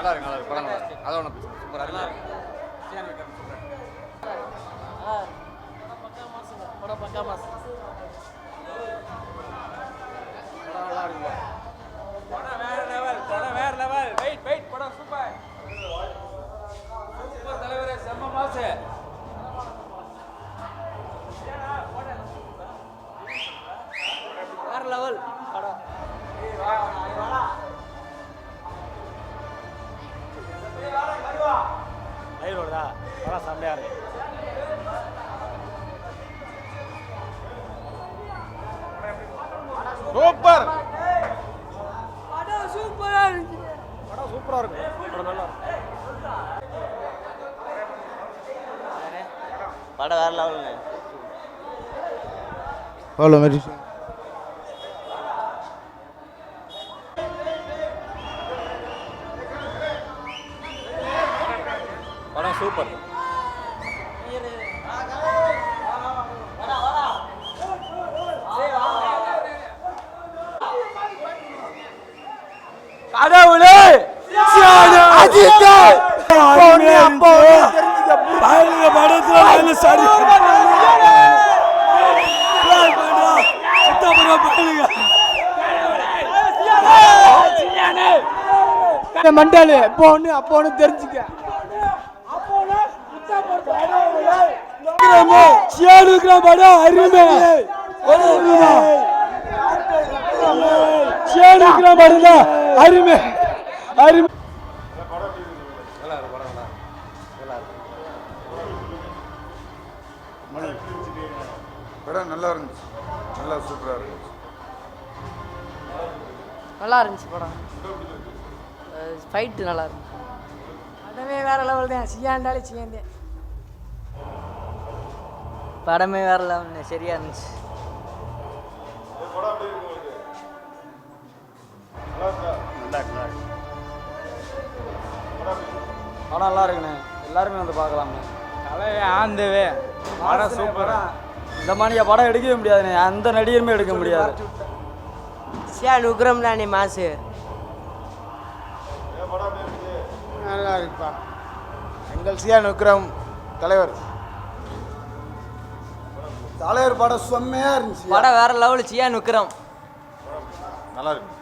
நல்லா இருக்கு நல்லா இருக்கு படம் நல்லா இருக்கு. அதை ஒன்று சூப்பராக இருக்கு படம் பக்கா மாஸ் படம் வேற லெவல் படம் வேற லெவல் வெயிட் வெயிட் படம் சூப்பர் சூப்பர் தலைவரே செம்ம மாசு வேற லெவல் படம். ரோடுதா படம் செம்மையாக இருக்கு. சூப்பர். படம் சூப்பரா இருந்துச்சு படம் சூப்பராக இருக்கும் படம் நல்லா இருக்கும் படம் வேற லெவலுங்க. எவ்வளோ மாதிரி படம் சூப்பர் கடவுளே படத்துல சரி மண்டாலு இப்போ ஒன்று அப்போ ஒன்று தெரிஞ்சுக்க சியானுக்கிற படம் அருமை. சியானுக்கிற படம் தான் அருமை. அருமை. படம் நல்லா இருந்துச்சு. நல்லா சூப்பராக இருந்துச்சு. நல்லா இருந்துச்சு படம். ஃபைட்டு நல்லா இருந்துச்சு. படமே வேற லெவல் தான். சியாண்டாலே சியாந்தேன் படமே வேற லெவலுங்க சரியா இருந்துச்சு. படம் நல்லா இருக்குண்ணே. எல்லாருமே வந்து பார்க்கலாம்ண்ணே. தலைவே ஆந்தவே. படம் சூப்பர். இந்த மாதிரியா படம் எடுக்கவே முடியாதுண்ணே. அந்த நடிகருமே எடுக்க முடியாது. சியான் உக்ரம் தானே மாசு? நல்லா இருக்குப்பா எங்கள் சியா நுக்ரம் தலைவர். தலைவர் படம் செம்மையாக இருந்துச்சு. படம் வேற லெவலு சியா நுக்கிறோம் நல்லா இருக்கு.